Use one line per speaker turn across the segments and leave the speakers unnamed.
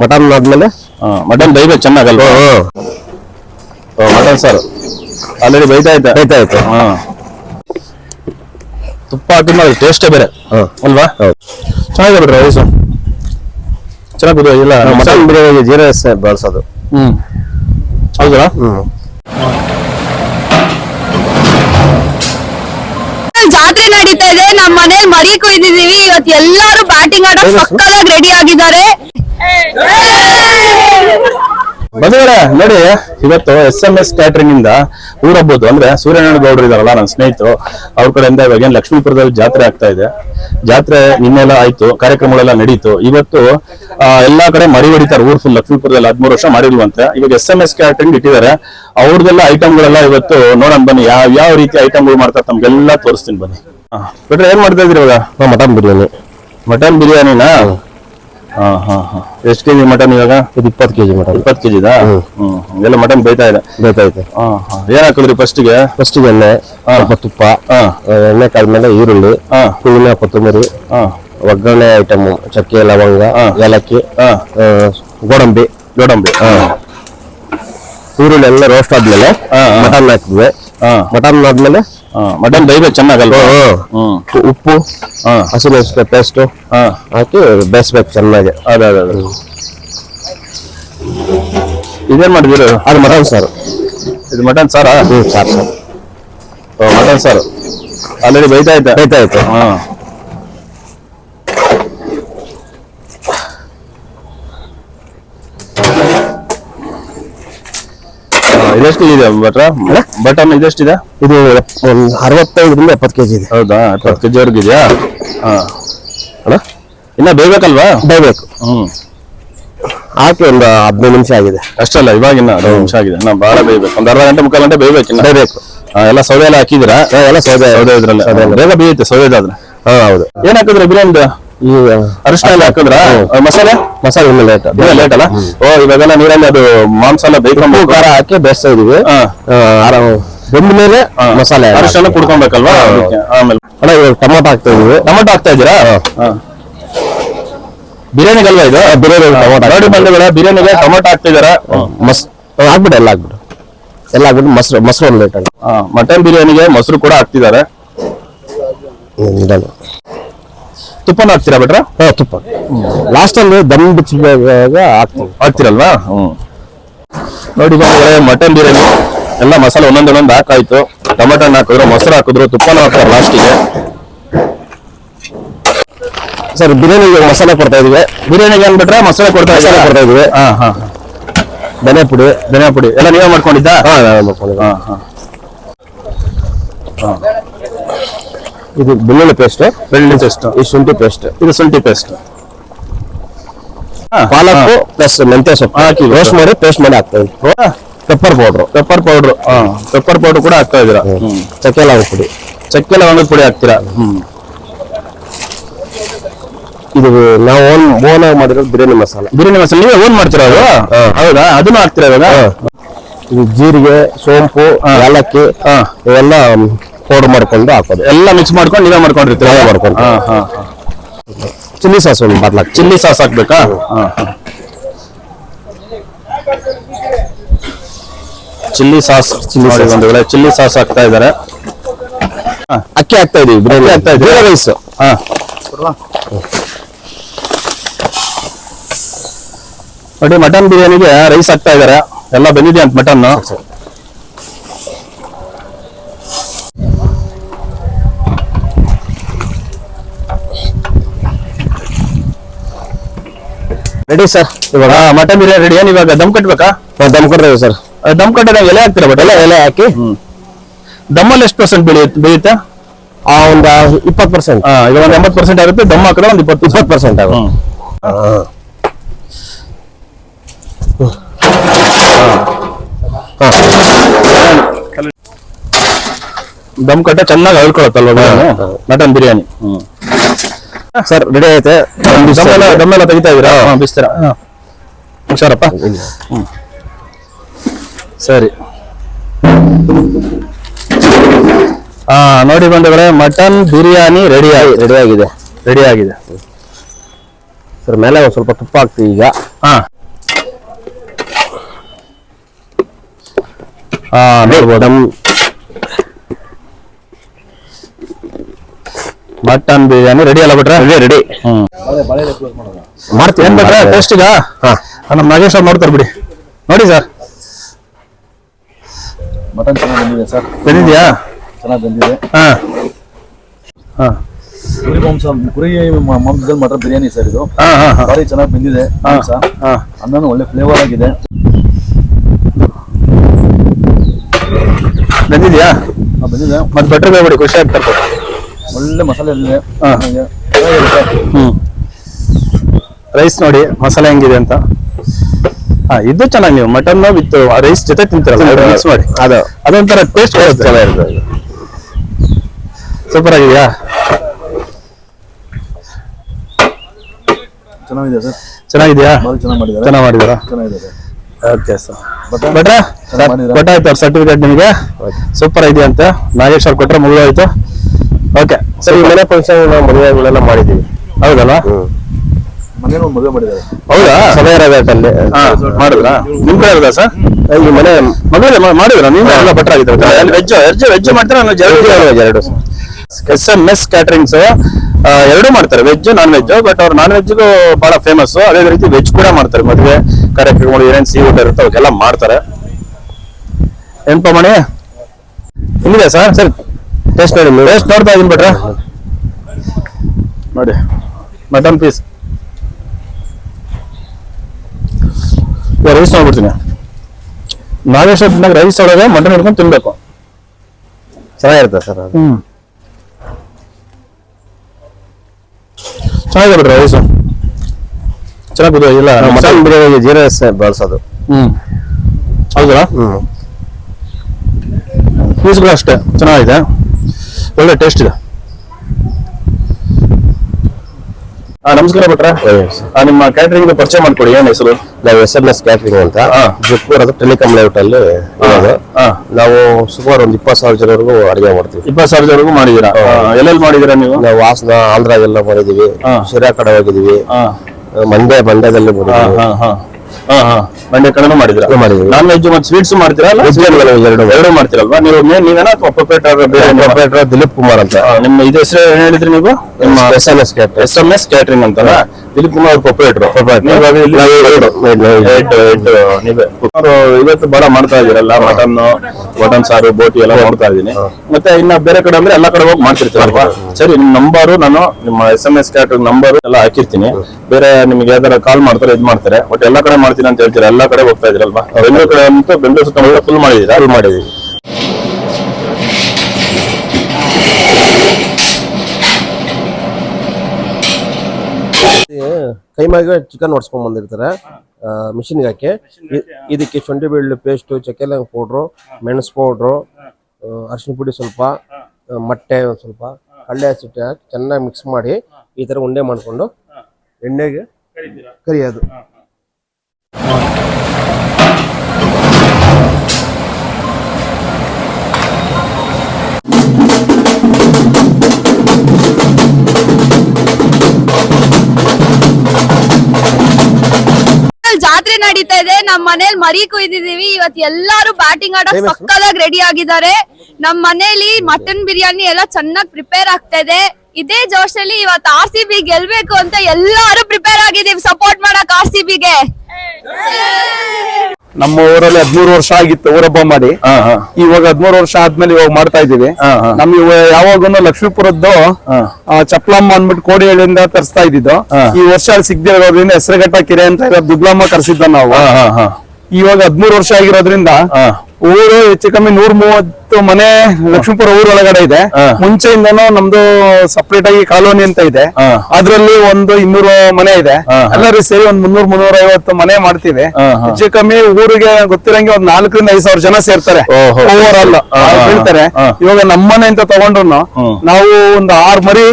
Mutton ಆದ್ಮೇಲೆ?
Mutton ಬೈಬೇಕು ಚೆನ್ನಾಗಲ್ವಾ ಮಟನ್ ಸಾರು. ಆಲ್ರೆಡಿ ಬೈತಾ ಇದ್ದೆ.
ಬೈತಾ ಆಯ್ತು
ಹಾ. ತುಪ್ಪ ಹಾಕಿದ್ಮೇಲೆ ಟೇಸ್ಟೇ ಬೇರೆ. ಅಲ್ವಾ?
ಹೌದು.
ಚೆನ್ನಾಗಿದೆ ಬಿಡ್ರಿ ರೈಸು ಚೆನ್ನಾಗಿ ಬಿಡು ಇಲ್ಲ
ಮಟನ್ ಬಿರಿಯಾನಿಗೆ ಜೀರಾ ರೈಸ್ ಬಳಸೋದು.
ಹ್ಮ್. ಹೌದಾ?
ಹ್ಮ್.
ಜಾತ್ರೆ ನಡೀತಾ ಇದೆ. ನಮ್ಮ ಮನೇಲಿ ಮರಿ ಕೊಯ್ದಿದೀವಿ ಇವತ್ತು ಎಲ್ಲರೂ ಬ್ಯಾಟಿಂಗ್ ಆಡೋಕೆ ಸಕ್ಕತ್ತಾಗಿ ರೆಡಿ ಆಗಿದ್ದಾರೆ.
ಬಂದಿದ್ದಾರೆ ನೋಡಿ ಇವತ್ತು ಎಸ್ ಎಂ ಎಸ್ ಕ್ಯಾಟ್ರಿಂಗ್ ಇಂದ ಊರಬ್ಬದ್ದು ಅಂದ್ರೆ ಸೂರ್ಯನಾರಾಯಣ ಗೌಡ್ರು ಇದಾರಲ್ಲ ನನ್ನ ಸ್ನೇಹಿತರು ಅವ್ರ ಕಡೆಯಿಂದ ಇವಾಗ ಏನ್ ಲಕ್ಷ್ಮೀಪುರದಲ್ಲಿ ಜಾತ್ರೆ ಆಗ್ತಾ ಇದೆ. ಜಾತ್ರೆ ನಿನ್ನೆಲ್ಲ ಆಯ್ತು ಕಾರ್ಯಕ್ರಮಗಳೆಲ್ಲ ನಡೀತು. ಇವತ್ತು ಎಲ್ಲಾ ಕಡೆ ಮರಿ ಹೊಡಿತಾರೆ ಊರ್ ಫುಲ್ ಲಕ್ಷ್ಮೀಪುರದಲ್ಲಿ ಹದಿಮೂರು ವರ್ಷ ಮಾಡಿಲ್ವಂತೆ ಇವಾಗ ಎಸ್ ಎಂ ಎಸ್ ಕ್ಯಾಟ್ರಿಂಗ್ ಇಟ್ಟಿದ್ದಾರೆ. ಅವ್ರದ್ದೆಲ್ಲ ಐಟಮ್ಗಳೆಲ್ಲ ಇವತ್ತು ನೋಡೋಣ ಬನ್ನಿ. ಯಾವ ಯಾವ ರೀತಿ ಐಟಮ್ಗಳು ಮಾಡ್ತಾರೆ ತಮ್ಗೆಲ್ಲ ತೋರಿಸ್ತೀನಿ ಬನ್ನಿ. ಹಾ, ಬಿಟ್ರೆ ಏನ್ ಮಾಡ್ತಾ ಇದ್ರಿ ಇವಾಗ?
ಮಟನ್ ಬಿರಿಯಾನಿ.
ಮಟನ್ ಬಿರಿಯಾನಿನಾ? ಎಷ್ಟು ಕೆಜಿ ಮಟನ್ ಇವಾಗ?
ಇದು ಇಪ್ಪತ್ತು ಕೆಜಿ ಮಟನ್.
ಇಪ್ಪತ್ತು ಕೆಜಿದಾ? ಇದಾ ಎಲ್ಲ ಮಟನ್ ಬೈತಾ ಇದೆ?
ಬೈತಾ
ಇದೆ ಹಾ. ಏನ್ ಹಾಕಿದ್ರಿ ಫಸ್ಟಿಗೆ
ಫಸ್ಟಿಗೆ ಎಣ್ಣೆ ಸ್ವಲ್ಪ ತುಪ್ಪ ಎಣ್ಣೆ ಕಾದ್ಮೇಲೆ ಈರುಳ್ಳಿ
ಹಾ.
ಹೂವಿನ ಕೊತ್ತಂಬರಿ
ಹಾ.
ಒಗ್ಗರಣೆ ಐಟಮ್ ಚಕ್ಕೆ ಲವಂಗ ಏಲಕ್ಕಿ ಗೋಡಂಬಿ.
ಗೋಡಂಬಿ. ಹಾ.
ಈರುಳ್ಳಿ ಎಲ್ಲ ರೋಸ್ಟ್ ಆದ್ಮೇಲೆ. ಮಟನ್ ಹಾಕಿದ್ವಿ.
ಹಾ.
ಮಟನ್ ಆದ್ಮೇಲೆ
ಮಟನ್ ಬೈಬೇಕು ಚೆನ್ನಾಗಲ್ವಾ? ಹ್ಮ್
ಉಪ್ಪು
ಹಸಿರು
ಹಸಿಮೆಣಸಿನ ಪೇಸ್ಟು
ಹಾ.
ಹಾಕಿ ಬೇಯಿಸ್ಬೇಕು ಚೆನ್ನಾಗಿ.
ಅದೇ ಇದೇನ್ ಮಾಡಿದಿರಿ
ಅದು ಮಟನ್ ಸಾರು.
ಇದು ಮಟನ್ ಸಾರಾ?
ಹ್ಞೂ ಸಾರು ಸಾರು.
ಮಟನ್ ಸಾರು. ಆಲ್ರೆಡಿ ಬೈತಾ ಇದ್ದೆ?
ಆಯ್ತಾ ಆಯ್ತು
ಹಾ. ಇದೆ ಭಟ್ರ? ಬಟನ್ ಇದೆಷ್ಟಿದೆ?
ಇದು ಒಂದು ಅರವತ್ತೈದರಿಂದ ಎಪ್ಪತ್ತು ಕೆಜಿ ಇದೆ.
ಹೌದಾ? ಎಪ್ಪತ್ತು ಕೆ ವರ್ಗ ಇದೆಯಾ? ಹಾಂ.
ಅಣ್ಣ
ಇನ್ನ ಬೇಯ್ಬೇಕಲ್ವಾ?
ಬೇಯಬೇಕು.
ಹ್ಞೂ
ಹಾಕಿ ಒಂದು ಹದಿನೈದು ನಿಮಿಷ ಆಗಿದೆ.
ಅಷ್ಟಲ್ಲ ಇವಾಗಿನ್ನ ಹದಿನೈದು ನಿಮಿಷ ಆಗಿದೆ. ನಾ ಭಾಳ ಬೇಯ್ಬೇಕು. ಒಂದು ಅರ್ಧ ಗಂಟೆ ಮುಕ್ಕಾಲು ಗಂಟೆ ಬೇಯ್ಬೇಕು ಇನ್ನ.
ಬೇಯಬೇಕು.
ಎಲ್ಲ ಸೌದೆ ಎಲ್ಲ ಹಾಕಿದಿರಾ
ಎಲ್ಲ ಸೌದೆ
ಸೌದೆ ಇದ್ರಲ್ಲ. ಬೇಗ ಬೇಯುತ್ತೆ ಸೌದೆದಾದ್ರೆ
ಹಾಂ ಹೌದು.
ಏನ್ ಹಾಕಿದ್ರೆ ಬಿರಿಯಾನಿ
ಈ
ಅರಿಶಿನ ಎಲ್ಲ ಹಾಕಿದ್ರ? ಮಸಾಲೆ?
ಮಸಾಲೆ ಇಲ್ಲ ಲೇಟ್
ಲೇಟ್ ಅಲ್ಲ? ಓ ಇವಾಗೆಲ್ಲ ನೀರಲ್ಲಿ ಅದು ಮಾಂಸ ಎಲ್ಲ ಬೇಕು
ಖಾರ ಹಾಕಿ ಬೇಯಿಸ್ತಾ ಇದೀವಿ. ಬೆಂದ ಮೇಲೆ ಮಸಾಲೆ
ಅರಿಶಿನ ಕುಡ್ಕೊಬೇಕಲ್ವಾ. ಆಮೇಲೆ?
ಅಣ್ಣ ಇವಾಗ ಟೊಮೊಟೊ ಹಾಕ್ತಾ ಇದೀವಿ
ಟೊಮೆಟೊ ಹಾಕ್ತಾ ಇದ್ದೀರಾ? ಹಾ. ಬಿರಿಯಾನಿಗಲ್ವಾ ಇದು?
ಬಿರಿಯಾನಿ ಟೊಮೊಟೊ
ನೋಡಿ ಬಂಧುಗಳ ಬಿರಿಯಾನಿಗೆ ಟೊಮೆಟೊ ಹಾಕ್ತಿದಾರ?
ಮಸ್ ಹಾಕ್ಬಿಡು ಎಲ್ಲ ಹಾಕ್ಬಿಡು ಎಲ್ಲ ಹಾಕ್ಬಿಟ್ಟು ಮೊಸರು ಮೊಸರು ಲೇಟ್
ಮಟನ್ ಬಿರಿಯಾನಿಗೆ ಮೊಸರು ಕೂಡ ಹಾಕ್ತಿದ್ದಾರೆ ತುಪ್ಪನ ಹಾಕ್ತೀರಾ ಬಿಟ್ರ
ಹಾ ತುಪ್ಪ. ಲಾಸ್ಟಲ್ಲಿ ದಮ್ ಬಿಚ್ಚಿದಾಗ ಹಾಕ್ತೀವಿ
ಹಾಕ್ತಿರಲ್ವಾ? ಹ್ಮ್. ನೋಡಿ ಮಟನ್ ಬಿರಿಯಾನಿ ಎಲ್ಲ ಮಸಾಲೆ ಒಂದೊಂದ್ ಒಂದೊಂದು ಹಾಕಾಯ್ತು. ಟೊಮೆಟೊ ಹಾಕಿದ್ರು ಮೊಸರು ಹಾಕಿದ್ರು ತುಪ್ಪನ ಹಾಕ್ತಾರೆ ಲಾಸ್ಟಿಗೆ
ಸರ್ ಬಿರಿಯಾನಿಗೆ ಮಸಾಲೆ ಕೊಡ್ತಾ ಇದೀವಿ.
ಬಿರಿಯಾನಿಗೆ ಏನ್ ಬಿಟ್ರೆ ಮಸಾಲೆ ಕೊಡ್ತಾ
ಮಸಾಲೆ ಕೊಡ್ತಾ ಇದೀವಿ.
ಹಾ ಹಾ.
ಧನೆ ಪುಡಿ
ಧನೆ ಪುಡಿ. ಎಲ್ಲ ನೀವೇ ಮಾಡ್ಕೊಂಡಿದ್ದಾ?
ಹಾ ನಾವು.
ಹಾ. ಹಾ.
ಇದು ಬೆಳ್ಳುಳ್ಳಿ ಪೇಸ್ಟ್
ಬೆಳ್ಳುಳ್ಳಿ ಪೇಸ್ಟ್
ಈ ಶುಂಠಿ ಪೇಸ್ಟ್
ಇದು ಶುಂಠಿ ಪೇಸ್ಟ್
ಪಾಲಕ್ ಪ್ಲಸ್ ಮೆಂತ್ಯ ಸೊಪ್ಪು
ಹಾಕಿ
ರೋಸ್ಟ್ ಮಾಡಿ ಪೇಸ್ಟ್ ಮಾಡಿ ಹಾಕ್ತಾ ಇದೀವಿ. ಪೆಪ್ಪರ್ ಪೌಡ್ರು
ಪೆಪ್ಪರ್ ಪೌಡ್ರು ಹಾ. ಪೆಪ್ಪರ್ ಪೌಡ್ರು ಕೂಡ ಹಾಕ್ತಾ ಇದ್ದೀರಾ?
ಚಕ್ಕೆ ಲವಂಗ ಪುಡಿ.
ಚಕ್ಕೆ ಲವಂಗದ ಪುಡಿ ಹಾಕ್ತೀರಾ?
ಇದು ನಾವು ಓನ್ ಓನ್ ಆಗಿ ಮಾಡಿರೋದು ಬಿರಿಯಾನಿ ಮಸಾಲೆ.
ಬಿರಿಯಾನಿ ಮಸಾಲೆ ನೀವೇ ಓನ್ ಮಾಡ್ತೀರಾ ಅದು? ಹೌದಾ? ಅದನ್ನು ಹಾಕ್ತೀರಾ ಇವಾಗ?
ಇದು ಜೀರಿಗೆ ಸೋಂಪು ಏಲಕ್ಕಿ ಇವೆಲ್ಲ ಪೌಡರ್ ಮಾಡ್ಕೊಂಡು ಹಾಕೋದು.
ಎಲ್ಲ ಮಿಕ್ಸ್ ಮಾಡ್ಕೊಂಡು ನೀವೇ ಮಾಡ್ಕೊಂಡ್ರಿ
ನಾವೇ ಮಾಡ್ಕೊಂಡು.
ಹಾ ಹಾ
ಚಿಲ್ಲಿ ಸಾಸ್ ಒಂದು ಬರ್ಲಾಕ್
ಚಿಲ್ಲಿ ಸಾಸ್ ಹಾಕ್ಬೇಕಾ? ಹಾ ಚಿಲ್ಲಿ ಸಾಸ್ ಚಿಲ್ಲಿ
ಸಾಸ್.
ಒಂದು ವೇಳೆ ಚಿಲ್ಲಿ ಸಾಸ್ ಹಾಕ್ತಾ ಇದ್ದಾರೆ.
ಅಕ್ಕಿ ಹಾಕ್ತಾ ಇದೀವಿ ಬಿರಿಯಾನಿ.
ಹಾಕ್ತಾ
ಇದ್ದೀವಿ ರೈಸ್
ಹಾ. ನೋಡಿ ಮಟನ್ ಬಿರಿಯಾನಿಗೆ ರೈಸ್ ಹಾಕ್ತಾ ಇದ್ದಾರೆ. ಎಲ್ಲ ಬಂದಿದೆ ಅಂತ ಮಟನ್
ರೆಡಿ ಸರ್ ಇವಾಗ?
ಮಟನ್ ಬಿರಿಯಾನಿ ರೆಡಿ ಏನು ಇವಾಗ? ದಮ್ ಕಟ್ಬೇಕಾ?
ದಮ್ ಕೊಡ್ತೇವೆ ಸರ್
ದಮ್ ಕಟ್ಟಿದಾಗ ಎಲೆ ಹಾಕ್ತೀರಾ ಬಟ್
ಎಲ್ಲ ಎಲೆ ಹಾಕಿ?
ದಮ್ಮಲ್ಲಿ ಎಷ್ಟು ಪರ್ಸೆಂಟ್ ಬೆಳೆಯುತ್ತೆ ಬೆಳೆಯುತ್ತೆ?
ಆ ಒಂದು ಇಪ್ಪತ್ತು ಪರ್ಸೆಂಟ್
ಈಗ ಒಂದು ಎಂಬತ್ತು ಪರ್ಸೆಂಟ್ ಆಗುತ್ತೆ ದಮ್ ಹಾಕಿದ್ರೆ ಒಂದು ಇಪ್ಪತ್ತು
ಇಪ್ಪತ್ತು ಪರ್ಸೆಂಟ್ ಆಗುತ್ತೆ.
ದಮ್ ಕಟ್ಟ ಚೆನ್ನಾಗಿ ಹೇಳ್ಕೊಳತ್ತಲ್ವ ಮಟನ್ ಬಿರಿಯಾನಿ? ಹ್ಮ್.
ಸರ್ ರೆಡಿ ಐತೆ
ಡಮ್ಮೆಲ್ಲ ತೆಗಿತಾ ಇದೀರಾ ಬಿಸ್ತೀರಾ ಹುಷಾರಪ್ಪ? ಹ್ಮ್. ಸರಿ. ಹಾ ನೋಡಿ ಬಂದವರೆ ಮಟನ್ ಬಿರಿಯಾನಿ ರೆಡಿ ಆಗಿ
ರೆಡಿ ಆಗಿದೆ.
ರೆಡಿ ಆಗಿದೆ.
ಸರ್ ಮೇಲೆ ಸ್ವಲ್ಪ ತುಪ್ಪ ಹಾಕ್ತೀವಿ ಈಗ.
ಹಾ. ಹಾ ನೋಡ್ಬೋದು. ಮಟನ್ ಬಿರಿಯಾನಿ ರೆಡಿ ಅಲ್ಲ ಬಿಟ್ರೆ? ರೆಡಿ ರೆಡಿ
ಮಾಡ್ತೀವಿ.
ಏನ್ ಬಿಟ್ರೆ ಟೇಸ್ಟ್ ಈಗ?
ಹಾ.
ನಮ್ಮ ನಾಗೇಶ್ ಅವ್ರು ನೋಡ್ತಾರೆ ಬಿಡಿ. ನೋಡಿ ಸರ್.
ಮಟನ್ ಚೆನ್ನಾಗಿ ಬಂದಿದೆ ಸರ್.
ಬಂದಿದ್ಯಾ?
ಚೆನ್ನಾಗಿ ಬಂದಿದೆ.
ಹಾ. ಹಾ.
ಕುರಿ ಮಾಂಸ. ಕುರಿ ಮ- ಮಾಂಸದಲ್ಲಿ ಮಟನ್ ಬಿರಿಯಾನಿ ಸರ್ ಇದು.
ಹಾ ಹಾ ಹಾ.
ಭಾರಿ ಚೆನ್ನಾಗಿ ಬಂದಿದೆ ಮಾಂಸ.
ಹಾ
ಅನ್ನನೂ ಒಳ್ಳೆ ಫ್ಲೇವರ್ ಆಗಿದೆ.
ಬಂದಿದ್ಯಾ?
ಹಾ, ಬಂದಿದೆ.
ಮತ್ತೆ ಬೆಟ್ರ್ ಬೇಬಿಡಿ ಖುಷಿ ಆಗ್ತಾರೆ
ಒಳ್ಳೆ ಮಸಾಲೆ ಇದೆ
ಹಾ. ಹ್ಮ್. ರೈಸ್ ನೋಡಿ ಮಸಾಲೆ ಹೆಂಗಿದೆ ಅಂತ. ಹಾ ಇದು ಚೆನ್ನಾಗಿ ನೀವು ಮಟನ್ ವಿತ್ ರೈಸ್ ಜೊತೆ ತಿಂತೀರಲ್ಲ ಮಿಕ್ಸ್ ಮಾಡಿ.
ಅದು.
ಅದೊಂಥರ ಟೇಸ್ಟ್
ಚೆನ್ನಾಗಿರ್ತದೆ
ಸೂಪರ್ ಆಗಿದೆಯಾ?
ಚೆನ್ನಾಗಿದೆ ಸರ್.
ಚೆನ್ನಾಗಿದೆಯಾ?
ಚೆನ್ನಾಗಿ
ಮಾಡಿದಾರಾ
ಚೆನ್ನಾಗಿದೆ
ಓಕೆ ಸರ್.
ಬಟರ್?
ಕೊಟ್ಟಾಯ್ತು ಅವ್ರ ಸರ್ಟಿಫಿಕೇಟ್ ನಿಮಗೆ. ಸೂಪರ್ ಇದೆಯಾ ಅಂತ. ನಾಗೇಶ್ ಅವ್ರು ಕೊಟ್ರೆ ಮುಗಿದೋಯ್ತು. ಓಕೆ.
ಸರಿ ಮನೆ ಫಂಕ್ಷನ್ ಮದುವೆಗಳೆಲ್ಲ ಮಾಡಿದೀವಿ
ಹೌದಲ್ಲ?
ಮನೇಲಿ ಮದುವೆ ಮಾಡಿದ್ದಾರೆ.
ಹೌದಾ?
ಘಾಟಲ್ಲಿ
ಹಾ ಮಾಡಿದ್ರಾ? ನಿಮ್ ಕಡೆ ಇರೋದಾ ಸರ್?
ಈ ಮನೆ
ಮದುವೆ ಮಾಡಿದ್ರ? ನೀವು ಎಲ್ಲ ಭಟ್ರ ಆಗಿದ್ರೆ ವೆಜ್ ವೆಜ್ ವೆಜ್ ಮಾಡ್ತಾರೆ? ನಾನು
ಎರಡು. ಎರಡು
ಎಸ್ ಎಂ ಎಸ್ ಕ್ಯಾಟರಿಂಗ್ಸ್ ಎರಡೂ ಮಾಡ್ತಾರೆ. ವೆಜ್ ನಾನ್ ವೆಜ್ ಬಟ್ ಅವ್ರು ನಾನ್ ವೆಜ್ಗೂ ಬಹಳ ಫೇಮಸ್ ಅದೇ ರೀತಿ ವೆಜ್ ಕೂಡ ಮಾಡ್ತಾರೆ ಮದುವೆ ಕಾರ್ಯಕ್ರಮಗಳು ಏನೇನು ಸಿ ಊಟ ಇರುತ್ತೆ ಅವಕ್ಕೆಲ್ಲ ಮಾಡ್ತಾರೆ. ಎಂಪ ಮಣಿ? ಇಲ್ಲಿದೆ ಸರ್? ಸರ್.
ಟೇಸ್ಟ್ ನೋಡಿ
ಟೇಸ್ಟ್ ನೋಡ್ತಾ ಇದೀನಿ ಬಿಟ್ರೆ ನೋಡಿ ಮಟನ್ ಪೀಸ್ ರೈಸ್ ನೋಡ್ಬಿಡ್ತೀನಿ ನಾಗೇಶ್ವರ ತಿನ್ನಾಗ ರೈಸ್ ಒಳಗೆ ಮಟನ್ ಹಿಡ್ಕೊಂಡು ತಿನ್ಬೇಕು.
ಚೆನ್ನಾಗಿರುತ್ತೆ ಸರ್ ಅದು.
ಹ್ಮ್. ಚೆನ್ನಾಗಿದೆ ಬಿಡ್ರಿ ರೈಸು ಚೆನ್ನಾಗಿದೆ ಇಲ್ಲ
ಮಟನ್ ಬಿರಿಯಾನಿಗೆ ಜೀರಾ ರೈಸ್ ಬಳಸೋದು.
ಹ್ಮ್. ಹೌದಾ?
ಹ್ಮ್.
ಪೀಸ್ಗಳು ಅಷ್ಟೇ ಚೆನ್ನಾಗಿದೆ. ಒಳ್ಳೆ ಟೇಸ್ಟ್ ಇದೆ. ಹಾ ನಮಸ್ಕಾರ ಭಟ್ರ. ಆ, ನಿಮ್ಮ ಕ್ಯಾಟರಿಂಗ್ ಪರಿಚಯ ಮಾಡ್ಕೊಡಿ ಏನ್ ಹೆಸರು?
ನಾವು ಎಸ್ ಎಂ ಎಸ್ ಕ್ಯಾಟ್ರಿಂಗ್ ಅಂತ. ಜುಕ್ಕೂರ್ ಅದು ಟೆಲಿಕಾಂ ಲೇಔಟ್ ಅಲ್ಲಿ ಇರೋದು.
ಹಾ.
ನಾವು ಸುಮಾರು ಒಂದು ಇಪ್ಪತ್ತು ಸಾವಿರ ಜನರಿಗೂ ಅಡಿಗೆ ಮಾಡ್ತೀವಿ.
ಇಪ್ಪತ್ತು ಜನರಿಗೂ ಮಾಡಿದೀರಾ ಎಲ್ಲೆಲ್ಲಿ ಮಾಡಿದೀರಾ ನೀವು?
ನಾವು ಹಾಸನ ಎಲ್ಲ ಮಾಡಿದೀವಿ
ಹಾ.
ಶಿರಾ ಕಡೆ ಹೋಗಿದೀವಿ
ಹಾ.
ಮಂಡ್ಯ ಮಂಡ್ಯದಲ್ಲಿ
ಹಾ
ಮಾಡಿದೀವಿ
ಹಾ ಹಾ. ಮಂಡ್ಯ ಕಡೆನೂ ಮಾಡಿದೀರಾ
ಮಾಡಿದ್ರು
ನಾನ್ ವೆಜ್ ಮತ್ತು ಸ್ವೀಟ್ಸ್ ಮಾಡ್ತೀರಾ ಅಲ್ಲ
Veg and non-veg ಎರಡು.
ಎರಡು ಮಾಡ್ತೀರಲ್ವಾ? ನೀವು ಮೇನ್ ನೀವೇನಾ ಅಥವಾ ಪ್ರೊಪರೇಟರ್
Operator ದಿಲೀಪ್ ಕುಮಾರ್ ಅಂತ.
ನಿಮ್ಮ ಇದು ಹೆಸರು ಏನ್ ಹೇಳಿದ್ರಿ ನೀವು? ನಿಮ್ಮ
S M S catering
S M S catering ಅಂತಲ್ಲ ದಿಲೀಪ್ ಕುಮಾರ್ ಪ್ರೊಪರೇಟರ್ ಇವತ್ತು ಬಹಳ ಮಾಡ್ತಾ ಇದೀರಲ್ಲ ಮಟನ್ ಮಟನ್ ಸಾರು ಬೋಟಿ ಎಲ್ಲ ನೋಡ್ತಾ ಇದೀನಿ ಮತ್ತೆ ಇನ್ನ ಬೇರೆ ಕಡೆ ಅಂದ್ರೆ ಎಲ್ಲಾ ಕಡೆ ಹೋಗಿ ಮಾಡ್ತಿರ್ತೀರಲ್ವಾ? ಸರಿ ನಿಮ್ ನಂಬರು ನಾನು ನಿಮ್ಮ S M S catering number ಎಲ್ಲ ಹಾಕಿರ್ತೀನಿ. ಬೇರೆ ನಿಮ್ಗೆ ಯಾವ್ದಾರ ಕಾಲ್ ಮಾಡ್ತಾರೆ ಇದ್ ಮಾಡ್ತಾರೆ. ಬಟ್ ಎಲ್ಲಾ ಕಡೆ ಮಾಡ್ತೀನಿ ಅಂತ ಹೇಳ್ತೀರಾ? ಎಲ್ಲಾ ಕಡೆ ಹೋಗ್ತಾ ಇದ್ರಲ್ವಾ ಬೆಂಗಳೂರು ಕಡೆ ಅಂತ ಬೆಂಗಳೂರು ಸುತ್ತಮುತ್ತ ಫುಲ್ ಮಾಡಿದೀರಾ ಫುಲ್ ಮಾಡಿದೀವಿ
ಕೈಮಾಗ ಚಿಕನ್ ಹೊಡ್ಸ್ಕೊಂಡ್ ಬಂದಿರ್ತಾರೆ. ಮಿಷಿನ್ಗೆ ಹಾಕಿ. ಇದಕ್ಕೆ ಶುಂಠಿ ಬೆಳ್ಳುಳ್ಳಿ ಪೇಸ್ಟು ಲವಂಗ ಪೌಡ್ರು ಮೆಣಸು ಪೌಡ್ರು ಅರಿಶಿನ ಪುಡಿ ಸ್ವಲ್ಪ ಮೊಟ್ಟೆ ಒಂದು ಸ್ವಲ್ಪ ಕಳ್ಳೆ ಹಸಿಟ್ಟು ಹಾಕಿ ಚೆನ್ನಾಗಿ ಮಿಕ್ಸ್ ಮಾಡಿ ಈ ಥರ ಉಂಡೆ ಮಾಡಿಕೊಂಡು ಎಣ್ಣೆಗೆ ಕರಿಯೋದು.
ಜಾತ್ರೆ ನಡೀತಾ ಇದೆ. ನಮ್ ಮನೇಲಿ ಮರಿ ಕುಯ್ದಿದೀವಿ ಇವತ್ ಎಲ್ಲಾರು ಬ್ಯಾಟಿಂಗ್ ಆಡಕ್ ಸಕ್ಕದಾಗಿ ರೆಡಿ ಆಗಿದ್ದಾರೆ. ನಮ್ ಮನೇಲಿ ಮಟನ್ ಬಿರಿಯಾನಿ ಎಲ್ಲ ಚೆನ್ನಾಗಿ ಪ್ರಿಪೇರ್ ಆಗ್ತಾ ಇದೆ. ಇದೇ ಜೋಶ್ನಲ್ಲಿ ಇವತ್ತು ಆರ್ ಸಿ ಬಿ ಗೆಲ್ಬೇಕು ಅಂತ ಎಲ್ಲಾರು ಪ್ರಿಪೇರ್ ಆಗಿದೀವಿ ಸಪೋರ್ಟ್ ಮಾಡಕ್ ಆರ್ ಸಿ ಬಿಗೆ
ನಮ್ಮ ಊರಲ್ಲಿ ಹದಿಮೂರು ವರ್ಷ ಆಗಿತ್ತು ಊರಬ್ಬ ಮಾಡಿ.
ಹಾ ಹಾ.
ಇವಾಗ ಹದಿಮೂರು ವರ್ಷ ಆದ್ಮೇಲೆ ಇವಾಗ ಮಾಡ್ತಾ ಇದೀವಿ
ಹಾ, ಹಾ.
ನಮ್ ಇವ ಯಾವಾಗೂನು ಲಕ್ಷ್ಮೀಪುರದ್ದು ಚಪ್ಲಮ್ಮ ಅಂದ್ಬಿಟ್ಟು ಕೋಡಿಹಳ್ಳಿಯಿಂದ ತರಿಸ್ತಾ ಇದ್ದಿದ್ದು.
ಹಾ.
ಈ ವರ್ಷ ಅಲ್ಲಿ ಸಿಗದೆ ಇರೋದ್ರಿಂದ ಹೆಸರುಘಟ್ಟ ಕೆರೆ ಅಂತ ಇರೋ ದುಗ್ಲಮ್ಮ ಕರ್ಸಿದ್ದ ನಾವು. ಇವಾಗ ಹದಿಮೂರು ವರ್ಷ ಆಗಿರೋದ್ರಿಂದ
ಹಾ.
ಊರು ಹೆಚ್ಚು ಕಮ್ಮಿ ನೂರ್ ಮೂವತ್ತು ಮನೆ ಲಕ್ಷ್ಮೀಪುರ ಊರೊಳಗಡೆ ಒಳಗಡೆ ಇದೆ ಮುಂಚೆಯಿಂದನು ನಮ್ದು ಸಪ್ರೇಟ್ ಆಗಿ ಕಾಲೋನಿ ಅಂತ ಇದೆ. ಅದ್ರಲ್ಲಿ ಒಂದು ಇನ್ನೂರು ಮನೆ ಇದೆ. ಎಲ್ಲರೂ ಸೇರಿ ಒಂದ್ ಮುನ್ನೂರ್ ಮುನ್ನೂರ ಐವತ್ತು ಮನೆ ಮಾಡ್ತೀವಿ. ಹೆಚ್ಚು ಕಮ್ಮಿ ಊರಿಗೆ ಗೊತ್ತಿರಂಗೆ ಒಂದ್ ನಾಲ್ಕರಿಂದ ಐದ್ ಸಾವಿರ ಜನ ಸೇರ್ತಾರೆ. ಓವರ್ ಆಲ್ ಬೀಳ್ತಾರೆ ಇವಾಗ ನಮ್ಮನೆ ಅಂತ ತಗೊಂಡ್ರು ನಾವು ಒಂದು ಆರ್ ಮರಿ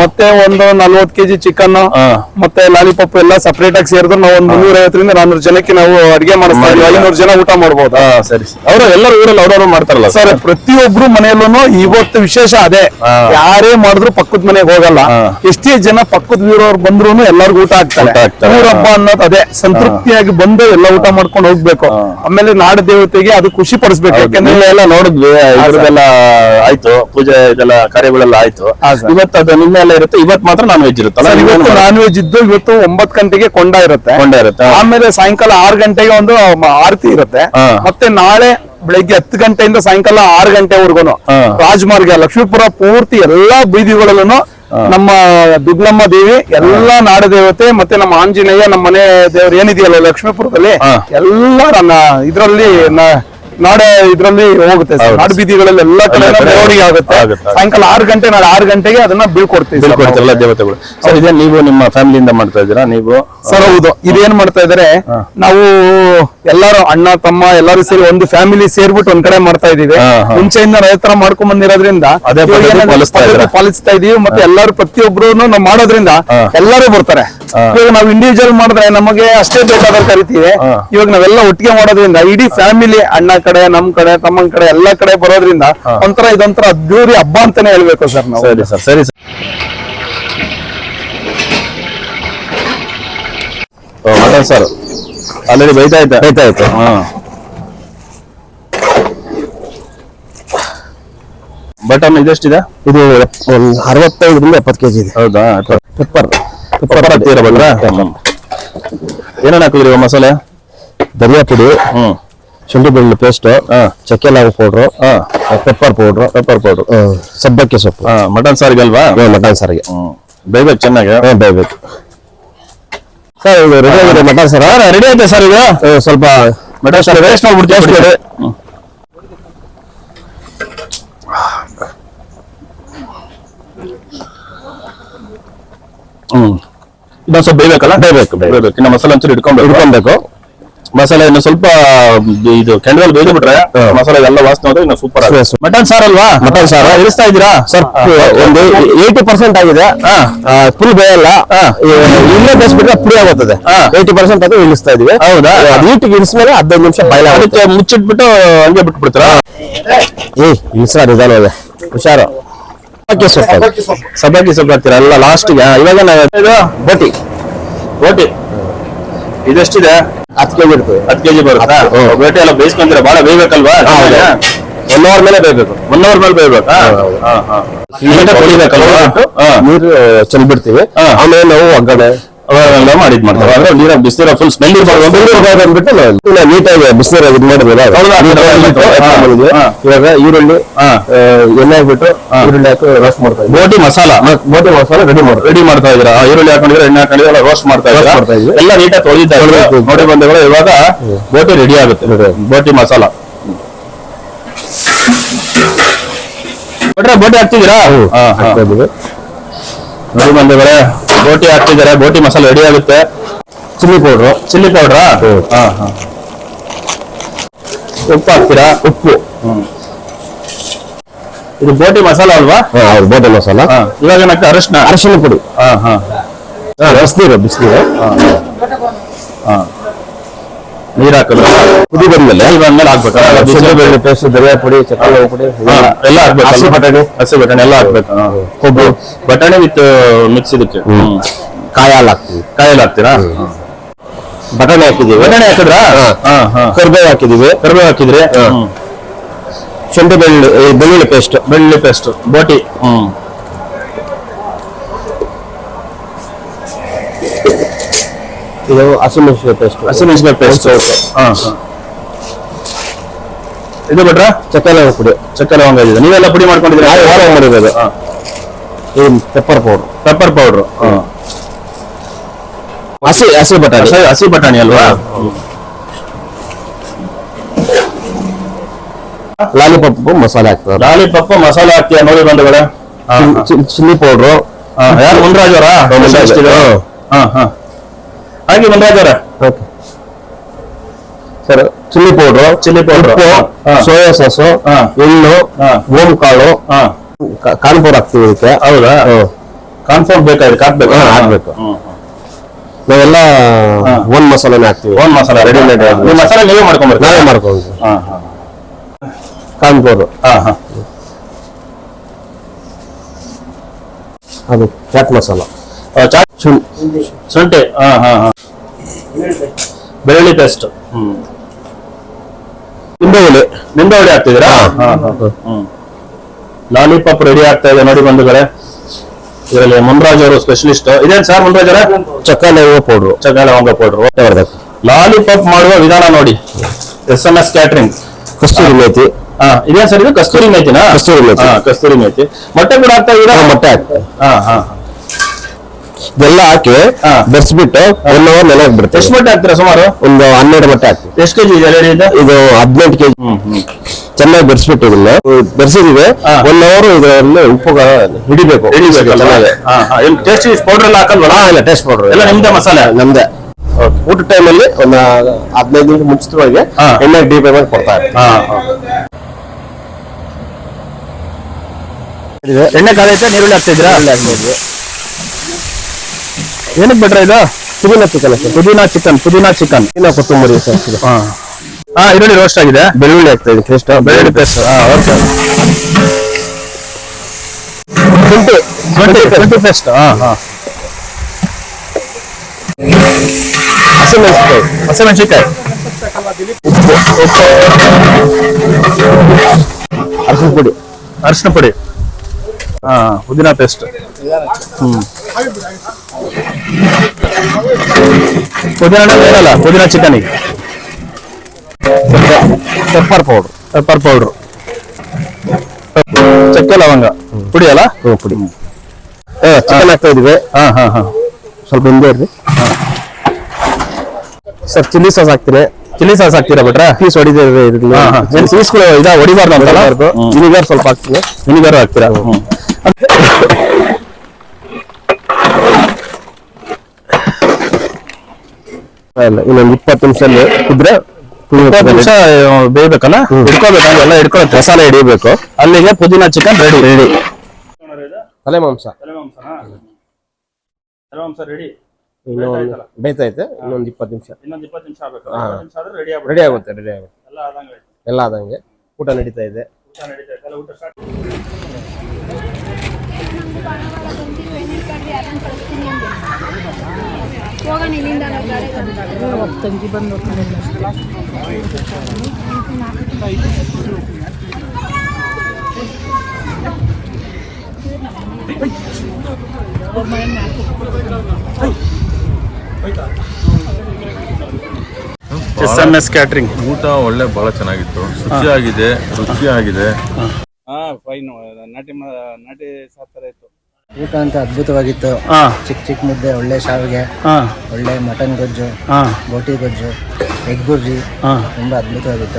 ಮತ್ತೆ ಒಂದು ನಲ್ವತ್ ಕೆಜಿ ಚಿಕನ್ ಮತ್ತೆ ಲಾಲಿಪಾಪ್ ಎಲ್ಲ ಸಪರೇಟ್ ಆಗಿ ಸೇರಿದ್ರೆ ನಾವು ಒಂದ್ ಮುನ್ನೂರ ಐವತ್ತರಿಂದ ನಾನೂರು ಜನಕ್ಕೆ ನಾವು ಅಡಿಗೆ ಮಾಡಿಸ್ತಾ ಇದೀವಿ. ಐನೂರು ಜನ ಊಟ
ಮಾಡಬಹುದು ಸರಿ ಅವರು ಎಲ್ಲರೂ ಊರಲ್ಲಿ ಅವ್ರವ್ರು ಮಾಡ್ತಾರಲ್ಲ
ಸರ್. ಪ್ರತಿಯೊಬ್ರು ಮನೆಯಲ್ಲೂ ಇವತ್ತು ವಿಶೇಷ ಅದೇ. ಯಾರೇ ಮಾಡಿದ್ರು ಪಕ್ಕದ ಮನೆಗೆ ಹೋಗಲ್ಲ. ಎಷ್ಟೇ ಜನ ಪಕ್ಕದ ಊರವ್ರು ಬಂದ್ರು ಎಲ್ಲರಿಗೂ ಊಟ ಆಗ್ತಾರೆ ಹಬ್ಬ ಅನ್ನೋದು ಅದೇ. ಸಂತೃಪ್ತಿಯಾಗಿ ಬಂದು ಎಲ್ಲ ಊಟ ಮಾಡ್ಕೊಂಡು ಹೋಗ್ಬೇಕು. ಆಮೇಲೆ ನಾಡ ದೇವತೆಗೆ ಅದು ಖುಷಿ ಪಡಿಸ್ಬೇಕು. ಯಾಕಂದ್ರೆ
ಎಲ್ಲ ನೋಡಿದ್ವಿ. ಆಯ್ತು. ಪೂಜೆ ಇದೆಲ್ಲ ಕಾರ್ಯಗಳೆಲ್ಲ ಆಯ್ತು. ಇವತ್ತು ಅದು ಎಲ್ಲ ಇರುತ್ತೆ. ಇವತ್ತು ಮಾತ್ರ ನಾನ್ ವೆಜ್ ಇರುತ್ತಲ್ಲ
ಇವತ್ತು ನಾನ್ ವೆಜ್ ಇದ್ದು ಇವತ್ತು ಒಂಬತ್ ಗಂಟೆಗೆ ಕೊಂಡ ಇರುತ್ತೆ.
ಕೊಂಡ ಇರುತ್ತೆ.
ಆಮೇಲೆ ಸಾಯಂಕಾಲ ಆರು ಗಂಟೆಗೆ ಒಂದು ಆರತಿ ಇರುತ್ತೆ. ಮತ್ತೆ ನಾಳೆ ಬೆಳಿಗ್ಗೆ ಹತ್ತು ಗಂಟೆಯಿಂದ ಸಾಯಂಕಾಲ ಆರು ಗಂಟೆವರೆಗೂ. ರಾಜಮಾರ್ಗ ಲಕ್ಷ್ಮೀಪುರ ಪೂರ್ತಿ ಎಲ್ಲಾ ಬೀದಿಗಳಲ್ಲೂ ನಮ್ಮ ದುಗ್ಲಮ್ಮ ದೇವಿ ಎಲ್ಲಾ ನಾಡ ದೇವತೆ ಮತ್ತೆ ನಮ್ಮ ಆಂಜನೇಯ ನಮ್ಮ ಮನೆ ದೇವರು ಏನಿದೆಯಲ್ಲ ಲಕ್ಷ್ಮೀಪುರದಲ್ಲಿ ಎಲ್ಲಾ ನನ್ನ ಇದ್ರಲ್ಲಿ ನಾಡ ಇದ್ರಲ್ಲಿ ಹೋಗುತ್ತೆ ಸರ್. ನಾಡ ಬೀದಿಗಳಲ್ಲಿ ಎಲ್ಲಾ ಕಡೆ
ಎಲ್ಲ ಕಡೆ
ಮೆರವಣಿಗೆ ಆಗುತ್ತೆ.
ಆಗುತ್ತೆ.
ಸಾಯಂಕಾಲ ಆರು ಗಂಟೆ ನಾಳೆ ಆರು ಗಂಟೆಗೆ ಅದನ್ನ ಬೀಳ್ಕೊಡ್ತೀವಿ ಸರ್ ನಾವು.
ಬೀಳ್ಕೊಡ್ತಾರಲ್ಲ ದೇವತೆಗಳು. ಸರ್ ಇದೇ ನೀವು ನಿಮ್ಮ ಫ್ಯಾಮಿಲಿಯಿಂದ ಮಾಡ್ತಾ ಇದ್ದೀರಾ? ನೀವು
ಸರ್ ಹೌದು. ಇದೇನ್ ಮಾಡ್ತಾ ಇದಾರೆ? ನಾವು ಎಲ್ಲಾರು ಅಣ್ಣ ತಮ್ಮ ಎಲ್ಲಾರು ಸೇರಿ ಒಂದು ಫ್ಯಾಮಿಲಿ ಸೇರ್ಬಿಟ್ಟು ಒಂದ್ ಕಡೆ ಮಾಡ್ತಾ ಇದೀವಿ. ಮುಂಚೆಯಿಂದ ರೈತರ ಮಾಡ್ಕೊಂಡ್ ಬಂದಿರೋದ್ರಿಂದ
ಪಾಲಿಸ್ತಾ
ಇದೀವಿ ಮತ್ತೆ ಎಲ್ಲಾರು ಪ್ರತಿಯೊಬ್ರು ನಾವು ಮಾಡೋದ್ರಿಂದ ಎಲ್ಲಾರು ಬರ್ತಾರೆ. ಇವಾಗ ನಾವ್ ಇಂಡಿವಿಜುವಲ್ ಮಾಡಿದ್ರೆ ನಮಗೆ ಅಷ್ಟೇ ಬೇಕಾದ್ರೆ ಕರಿತೀವಿ. ಇವಾಗ ನಾವೆಲ್ಲ ಒಟ್ಟಿಗೆ ಮಾಡೋದ್ರಿಂದ ಇಡೀ ಫ್ಯಾಮಿಲಿ ಅಣ್ಣ ಕಡೆ ನಮ್ ಕಡೆ ತಮ್ಮನ್ ಕಡೆ ಎಲ್ಲಾ ಕಡೆ ಬರೋದ್ರಿಂದ ಒಂಥರ ಇದೊಂಥರ ಅದ್ದೂರಿ ಹಬ್ಬ ಅಂತಾನೆ ಹೇಳ್ಬೇಕು ಸರ್ ನಾವು.
ಸರಿ ಸರ್ ಸರಿ ಸರ್. Mutton sir. ಆಲ್ರೆಡಿ ಬೈತಾ ಇದ್ದೆ ಬೈತಾ ಇತ್ತು ಬಟನ್ ಇದೆಷ್ಟಿದೆ
ಇದು ಒಂದು ಅರವತ್ತೈದರಿಂದ ಎಪ್ಪತ್ತು ಕೆಜಿ ಇದೆ.
ಹೌದಾ?
ಪೆಪ್ಪರ್.
ಪೆಪ್ಪರ್ ಹಾಕ್ತೀರಾ ಬಂದ್ರ? ಏನೇನು ಹಾಕಿದ್ರಿ ಮಸಾಲೆ?
ಧನಿಯಾ ಪುಡಿ
ಹ್ಮ್
ಶುಂಠಿ ಬೆಳ್ಳುಳ್ಳಿ ಪೇಸ್ಟ್ ಚಕ್ಕೆ ಲಾವು powder pepper powder
pepper powder
ಸಬ್ಬಕ್ಕಿ ಸೊಪ್ಪು.
ಹಾ ಮಟನ್ ಸಾರಿಗೆ ಅಲ್ವಾ
ಮಟನ್ ಸಾರಿಗೆ.
ಹ್ಮ್. ಬೇಯ್ಬೇಕು ಚೆನ್ನಾಗಿ?
ಬೇಯ್ಬೇಕು. ಸರ್ ಇದು ರೆಡಿ ಆಗಿದೆ ಮಟನ್ ಸರ್
ರೆಡಿ ಆಯ್ತಾ ಸರ್ ಇದು
ಸ್ವಲ್ಪ
ಮಟನ್ ಸರ್ ವೇಸ್ಟ್ ಮಾಡ್ಬಿಡ್ತೀವಿ
Taste ಮಾಡಿ.
ಹ್ಮ್. ಇದೊಂದ್ ಸ್ವಲ್ಪ ಬೇಯ್ಬೇಕಲ್ಲ? ಬೇಯ್ಬೇಕು ಬೇಯ್ಬೇಕು. ಇನ್ನು ಮಸಾಲೆ ಒಂಚೂರು ಹಿಡ್ಕೊಂಡು
ಇಟ್ಕೊಬೇಕು
ಮಸಾಲೆ ಇನ್ನು ಸ್ವಲ್ಪ ಇದು ಕೆಂಡದಲ್ಲಿ ಬೇಯ್ದು ಬಿಟ್ರೆ ಮಸಾಲೆ ಎಲ್ಲ ವಾಸನೆ ಹೋದ್ರೆ ಇನ್ನು ಸೂಪರ್. ಮಟನ್ ಸಾರ್ ಅಲ್ವಾ?
ಮಟನ್ ಸಾರ್.
ಇಳಿಸ್ತಾ ಇದ್ದೀರಾ?
ಸರ್ ಒಂದು ಏಯ್ಟಿ ಪರ್ಸೆಂಟ್ ಆಗಿದೆ. ಫುಲ್ ಬೇಯಲ್ಲ ಇಲ್ಲೇ. ಬೇಯಿಸ್ಬಿಟ್ರೆ ಪುಡಿ ಆಗುತ್ತದೆ.
ಹಾ.
ಏಯ್ಟಿ ಪರ್ಸೆಂಟ್ ಅದು ಇಳಿಸ್ತಾ ಇದೀವಿ
ಹೌದಾ?
ಅದು ನೀಟಿಗೆ ಇಳಿಸ್ಮೇಲೆ ಹದಿನೈದು ನಿಮಿಷ ಬಾಯ್ಲ
ಅದಕ್ಕೆ ಮುಚ್ಚಿಟ್ಬಿಟ್ಟು ಹಂಗೆ ಬಿಟ್ಬಿಡ್ತೀರಾ?
ಏ ಇಳಿಸ್ರ ನಿಧಾನವಾಗಿ ಹುಷಾರು. ಸಬ್ಬಕ್ಕಿ ಸೊಪ್ಪು.
ಸಬ್ಬಕ್ಕಿ ಸೊಪ್ಪು. ಹಾಕ್ತೀರಾ? ಎಲ್ಲ ಲಾಸ್ಟ್ಗೆ ಇವಾಗ ನಾವು
ಬೋಟಿ.
ಬೋಟಿ. ಇದೆಷ್ಟಿದೆ?
ಹತ್ತು ಕೆಜಿ ಇರ್ತದೆ.
ಹತ್ತು ಕೆಜಿ ಬರುತ್ತಾ? ಬೇಟೆ ಎಲ್ಲ ಬೇಯಿಸ್ಕೊಂತೀರಾ? ಬಹಳ ಬೇಯ್ಬೇಕಲ್ವಾ.
ಒನ್ ಅವರ್ ಮೇಲೆ ಬೇಯಬೇಕು.
ಒನ್ ಅವರ್ ಮೇಲೆ ಬೇಯಬೇಕಾ? ಹಾ
ನೀರು ಚೆಲ್ಬಿಡ್ತೀವಿ. ಆಮೇಲೆ ನಾವು ಒಗ್ಗರಣೆ
ಅವೆಲ್ಲ ಮಾಡಿದ್ ಮಾಡ್ತಾರೆ. ಅಂದ್ರೆ ನೀರ ಬಿಸಿನೀರ ಫುಲ್ ಸ್ಮೆಲ್ ಇರ್ಬಾರ್ದು
ಅಂದ್ಬಿಟ್ಟು ನಾವು ನೀಟಾಗಿ ಬಿಸಿನೀರು ಇದು
ಮಾಡಿದ್ರೆ.
ಇವಾಗ ಈರುಳ್ಳಿ. ಎಣ್ಣೆ ಹಾಕ್ಬಿಟ್ಟು ಈರುಳ್ಳಿ ಹಾಕಿ ರೋಸ್ಟ್ ಮಾಡ್ತಾ ಇದ್ದೀವಿ
ಬೋಟಿ ಮಸಾಲ.
ಬೋಟಿ ಮಸಾಲ ರೆಡಿ ಮಾಡಿ
ರೆಡಿ ಮಾಡ್ತಾ ಇದೀರಾ ಈರುಳ್ಳಿ ಹಾಕೊಂಡಿದ್ರೆ ಎಣ್ಣೆ ಹಾಕೊಂಡಿದ್ರೆ ಎಲ್ಲ ರೋಸ್ಟ್ ಮಾಡ್ತಾ ಇದ್ದೀರಾ. ಎಲ್ಲ ನೀಟಾಗಿ ತೊಳೆದಿದ್ದಾರೆ
ಬೋಟಿ
ನೋಡಿ ಬಂದವರು ಇವಾಗ ಬೋಟಿ ರೆಡಿ ಆಗುತ್ತೆ. ಬೋಟಿ ಮಸಾಲ. ಬೋಟಿ ಹಾಕ್ತಿದೀರಾ ಹಾ, ಹಾ.
ಹಾಕ್ತಾ
ನೋಡಿ ಬಂದವರೆ ಬೋಟಿ ಹಾಕ್ತಿದ್ದಾರೆ. ಬೋಟಿ ಮಸಾಲೆ ರೆಡಿ ಆಗುತ್ತೆ.
ಚಿಲ್ಲಿ ಪೌಡ್ರು
ಚಿಲ್ಲಿ ಪೌಡ್ರಾ ಹಾ ಹಾ. ಉಪ್ಪು ಹಾಕ್ತೀರಾ?
ಉಪ್ಪು.
ಇದು ಬೋಟಿ ಮಸಾಲ ಅಲ್ವಾ?
ಹೌದು ಬೋಟಿ ಮಸಾಲ.
ಹಾ ಇವಾಗ ಏನಾಗ್ತದೆ ಅರಶಿನ?
ಅರಿಶಿನ ಪುಡಿ.
ಹಾ ಹಾ.
ಬಿಸಿನೀರು ಬಿಸಿನೀರು.
ಹಾ. ನೀರ್ ಹಾಕಲು
ಕುದಿ ಬಂದ್ಮೇಲೆ?
ನೀರ್ ಬಂದ್ಮೇಲೆ ಹಾಕ್ಬೇಕಾ.
ಬೆಳ್ಳುಳ್ಳಿ ಪೇಸ್ಟ್ ಧನಿಯಾ ಪುಡಿ ಚಕ್ಕೆ ಲವಂಗ ಪುಡಿ
ಎಲ್ಲ ಹಾಕ್ಬೇಕು.
ಹಸಿ ಬಟಾಣಿ?
ಹಸಿ ಬಟಾಣಿ ಎಲ್ಲ ಹಾಕ್ಬೇಕು.
ಕೊಬ್ಬು.
ಬಟಾಣಿ ವಿತ್ ಮಿಕ್ಸ್ ಇದಕ್ಕೆ.
ಕಾಯಿ ಹಾಲು ಹಾಕ್ತೀವಿ.
ಕಾಯಲ್ಲಿ ಹಾಕ್ತೀರಾ?
ಬಟಾಣಿ ಹಾಕಿದೀವಿ.
ಬಟಾಣಿ ಹಾಕಿದ್ರಾ?
ಹಾ.
ಹಾ ಹಾ.
ಕರಿಬೇವು ಹಾಕಿದೀವಿ.
ಕರಿಬೇವು ಹಾಕಿದ್ರೆ? ಹ್ಮ್.
ಶುಂಠಿ ಬೆಳ್ಳುಳ್ಳಿ ಬೆಳ್ಳುಳ್ಳಿ ಪೇಸ್ಟ್.
ಬೆಳ್ಳುಳ್ಳಿ ಪೇಸ್ಟ್. ಬೋಟಿ. ಹ್ಮ್.
ಇದು ಹಸಿಮೆಣಸಿನ ಪೇಸ್ಟ್.
ಹಸಿಮೆಣಸಿನ ಪೇಸ್ಟ್. ಹಾ ಹಾ. ಇದು ಬಿಟ್ರ
ಚಕ್ಕೆ ಲವಂಗ ಪುಡಿ.
ಚಕ್ಕೆ ಲವಂಗ ಇದೆ ನೀವೆಲ್ಲ ಪುಡಿ ಮಾಡ್ಕೊಂಡಿದ್ದೀರಾ?
ನಾವು ವಾರ ಮಾಡಿರೋದು.
ಹಾ.
ಈ ಪೆಪ್ಪರ್ ಪೌಡರ್
ಪೆಪ್ಪರ್ ಪೌಡರ್
ಹಸಿ ಹಸಿ ಬಟಾಣಿ.
ಹಸಿ ಹಸಿ ಬಟಾಣಿ ಅಲ್ವಾ?
ಲಾಲಿಪಾಪ್ ಮಸಾಲೆ ಹಾಕ್ತಾರೆ.
ಲಾಲಿಪಪ್ಪ ಮಸಾಲೆ ಹಾಕ್ತೀಯ ನೋಡಿ ಬಂದಗಳೇ
ಚಿಲ್ಲಿ ಪೌಡ್ರು
ಯಾರು ಮುಂದ್ರಾಜ್ ಅವರಾ. ಹಾ ಹಾ. ಹಾಗೆ ಮುನ್ರಾಜ್ ಅವರ
sir chilli powder
chilli powder.
Soya sauce. ಎಳ್ಳು. ಓಂ ಕಾಳು
ಹಾ.
ಕಾ- ಕಾರ್ನ್ಫ್ಲೋರ್ ಹಾಕ್ತೀವಿ ಇದಕ್ಕೆ.
ಹೌದಾ? ಕಾನ್ಫೋರ್ ಬೇಕಾದ್ರೆ ಹಾಕ್ಬೇಕು?
ಹಾ, ಹಾಕ್ಬೇಕು. ನಾವೆಲ್ಲ ಒಂದ್ ಮಸಾಲೆ ಹಾಕ್ತೀವಿ.
ಓನ್ ಮಸಾಲ.
ರೆಡಿಮೇಡ್
ಮಸಾಲೆ ನೀವೇ ಮಾಡ್ಕೊಂಬರ್ತೀವಿ
ನಾವೇ ಮಾಡ್ಕೊಂಡು
ಹಾ ಹಾ.
ಕಾನ್ಪುರ್
ಹಾ ಹಾ.
ಅದು ಚಾಟ್ ಮಸಾಲ.
ಚಾಟ್
ಶುಂಠಿ.
ಶುಂಠಿ. ಹಾ ಹಾ ಹಾ. ಬೆಳ್ಳುಳ್ಳಿ ಪೇಸ್ಟ್ ಹ್ಮ್.
ನಿಂಬೆ ಎಲೆ
ನಿಂಬೆ ಹುಳಿ ಹಾಕ್ತಿದ್ದೀರಾ? ಹಾ ಹಾ ಹ್ಮ್. ಲಾಲಿಪಾಪ್ ರೆಡಿ ಆಗ್ತಾ ಇದೆ ನೋಡಿ ಬಂಧುಗಳೇ. ಇದರಲ್ಲಿ ಮುನ್ರಾಜ್ ಅವರು ಸ್ಪೆಷಲಿಸ್ಟ್ ಇದೇನ್ ಸರ್ ಮುನ್ರಾಜ್ ಅವರ?
ಚಕ್ಕ ಲವಂಗ ಪೌಡ್ರು
ಚಕ್ಕ ಲವಂಗ ಪೌಡ್ರು
ಬರ್ಬೇಕು.
ಲಾಲಿಪಾಪ್ ಮಾಡುವ ವಿಧಾನ ನೋಡಿ. ಎಸ್ ಎಂ ಎಸ್ ಕ್ಯಾಟ್ರಿಂಗ್
ಕಸ್ತೂರಿ ಮೇತಿ.
ಹಾ ಇದೇನ್ ಸರ್ ಇದು? ಕಸ್ತೂರಿ ಮೇತಿನಾ?
ಕಸ್ತೂರಿ ಮೇತಿ.
ಹಾ ಕಸ್ತೂರಿ ಮೇಥಿ ಮೊಟ್ಟೆ ಕೂಡ ಹಾಕ್ತಾ ಇದೀರಾ
ಹಾ, ಮೊಟ್ಟೆ ಆಗ್ತಾ
ಹಾ ಹಾ.
ಇದೆಲ್ಲ ಹಾಕಿ. ಬೆರೆಸ್ಬಿಟ್ಟು ಒನ್ ಅವರ್ ನೆಲೆ ಬಿಡ್ತೀವಿ.
ಎಷ್ಟು ಮೊಟ್ಟೆ ಹಾಕ್ತೀರಾ ಸುಮಾರು?
ಒಂದು ಹನ್ನೆರಡು ಮೊಟ್ಟೆ ಹಾಕ್ತೀವಿ.
ಎಷ್ಟು ಕೆಜಿ ಇದೆ ಇದೆ?
ಇದು ಹದಿನೆಂಟು ಕೆಜಿ. ಚೆನ್ನಾಗಿ ಬೆರೆಸ್ಬಿಟ್ಟು ಇದನ್ನ. ಬೆರೆಸಿದೀವಿ. ಒನ್ ಅವರ್ ಇದರಲ್ಲಿ ಉಪ್ಪು ಹಿಡಿಬೇಕು.
ಹಿಡಿಬೇಕು ಟೇಸ್ಟ್ ಪೌಡರ್ ಎಲ್ಲ ಹಾಕಲ್ವಲ್ಲ
ಇಲ್ಲ ಟೇಸ್ಟ್ ಪೌಡರ್
ಎಲ್ಲ ನಿಮ್ದೇ ಮಸಾಲೆ?
ನಮ್ದೇ. ಊಟ ಟೈಮಲ್ಲಿ ಒಂದು ಹದಿನೈದು ನಿಮಿಷ ಮುಂಚಿತವಾಗಿ
ಹಾ.
ಎಣ್ಣೆ ಡೀಪ್ ಆಗಿ ಕೊಡ್ತಾ
ಹಾ ಎಣ್ಣೆ ಕಾಯಿ ಈರುಳ್ಳಿ ಹಾಕ್ತಿದ್ದೀರಾ ಏನಕ್ಕೆ ಬಿಟ್ರೆ ಇದು
ಪುದೀನ ಚಿಕನ್
ಪುದೀನಾ ಚಿಕನ್ ಪುದೀನಾ ಚಿಕನ್
ಪುದೀನ ಕೊತ್ತಂಬರಿ ಸಾಸಿವೆ.
ಹಾ. ಹಾ ಈರುಳ್ಳಿ ರೋಸ್ಟ್ ಆಗಿದೆ.
ಬೆಳ್ಳುಳ್ಳಿ ಆಗ್ತಾ ಇದೆ ಪೇಸ್ಟ್
ಬೆಳ್ಳುಳ್ಳಿ ಪೇಸ್ಟ್ ಓಕೆ
ಶುಂಠಿ
ಶುಂಠಿ ಶುಂಠಿ ಪೇಸ್ಟ್ ಹಾ ಹಾ.
ಉಪ್ಪು
ಹಸಿಮೆಣಸಿನ್ಕಾಯಿ.
ಅರಸಿನ ಪುಡಿ.
ಅರಿಶಿನ ಪುಡಿ. ಹಾ ಪುದೀನಾ ಪೇಸ್ಟ್ ಹ್ಮ್. ಪುದೀನ ಏನಲ್ಲ ಪುದೀನ ಚಿಕನಿಗೆ
ಪೆಪ್ಪರ್ ಪೌಡರ್
ಪೆಪ್ಪರ್ ಪೌಡ್ರು ಚಕ್ಕೆ ಲವಂಗ. ಪುಡಿ. ಅಲ್ಲ
ಹ್ಞೂ ಪುಡಿ ಚಿಕನ್ ಹಾಕ್ತಾ ಇದೀವಿ
ಹಾ ಹಾ ಹಾ.
ಸ್ವಲ್ಪ ಹಿಂದೆ ಇರ್ರಿ. ಸರ್ ಚಿಲ್ಲಿ ಸಾಸ್ ಹಾಕ್ತೀರಿ.
ಚಿಲ್ಲಿ ಸಾಸ್ ಹಾಕ್ತೀರಾ ಬಿಟ್ರೆ
ಪೀಸ್ ಹೊಡಿದೇ ಇರಲಿ
ಹಾ ಹಾ. ಪೀಸ್ಗಳು ಇದಾ ಹೊಡಿಬಾರ್ದು ಅಂತ
ವಿನಿಗರ್ ಸ್ವಲ್ಪ ಹಾಕ್ತೀವಿ.
ವಿನಿಗರ್ ಹಾಕ್ತೀರಾ?
ಇಲ್ಲ ಇನ್ನೊಂದು ಇಪ್ಪತ್ತು ನಿಮಿಷದಲ್ಲಿ ಕುದ್ರೆ
ನಿಮಿಷ ಬೇಯ್ಬೇಕಲ್ಲ? ಹಿಡ್ಕೋಬೇಕು ಎಲ್ಲ ಹಿಡ್ಕೊಳುತ್ತೆ
ಮಸಾಲೆ ಹಿಡಿಬೇಕು.
ಅಲ್ಲಿಗೆ ಪುದೀನ ಚಿಕನ್ ರೆಡಿ. ರೆಡಿ.
ತಲೆ ಮಾಂಸ.
ರೆಡಿ.
ಬೇಯ್ತೈತೆ ಇನ್ನೊಂದು ಇಪ್ಪತ್ತು ನಿಮಿಷ.
ಇನ್ನೊಂದು ಇಪ್ಪತ್ತು ನಿಮಿಷ ಆಗ್ಬೇಕು. ನಿಮಿಷ ಆದ್ರೆ ರೆಡಿ
ರೆಡಿ ಆಗುತ್ತೆ ರೆಡಿ ಆಗುತ್ತೆ.
ಎಲ್ಲ ಆದಂಗೆ ಆಯ್ತು.
ಎಲ್ಲ ಆದಂಗೆ. ಊಟ ನಡೀತಾ ಇದೆ.
ಊಟ ನಡೀತಾ ಇದೆ. ಎಲ್ಲ ಊಟ ಸ್ಟಾರ್ಟ್
ಹೋಗೋಣ ಇಲ್ಲಿಂದ ನಾವು ಗಾಡಿಗೆ.
ಎಸ್ ಎಂ ಎಸ್ ಕ್ಯಾಟ್ರಿಂಗ್
ಊಟ ಒಳ್ಳೆ ಬಹಳ ಚೆನ್ನಾಗಿತ್ತು. ಶುಚಿಯಾಗಿದೆ ರುಚಿಯಾಗಿದೆ.
ಊಟ ಅಂತ ಅದ್ಭುತವಾಗಿತ್ತು. ಚಿಕ್ಕ ಚಿಕ್ಕ ಮುದ್ದೆ ಒಳ್ಳೆ ಶಾವಿಗೆ ಒಳ್ಳೆ ಮಟನ್ ಗೊಜ್ಜು ಬೋಟಿ ಗೊಜ್ಜು ಎಗ್ ಬುರ್ಜಿ ತುಂಬ ಅದ್ಭುತವಾಗಿತ್ತು.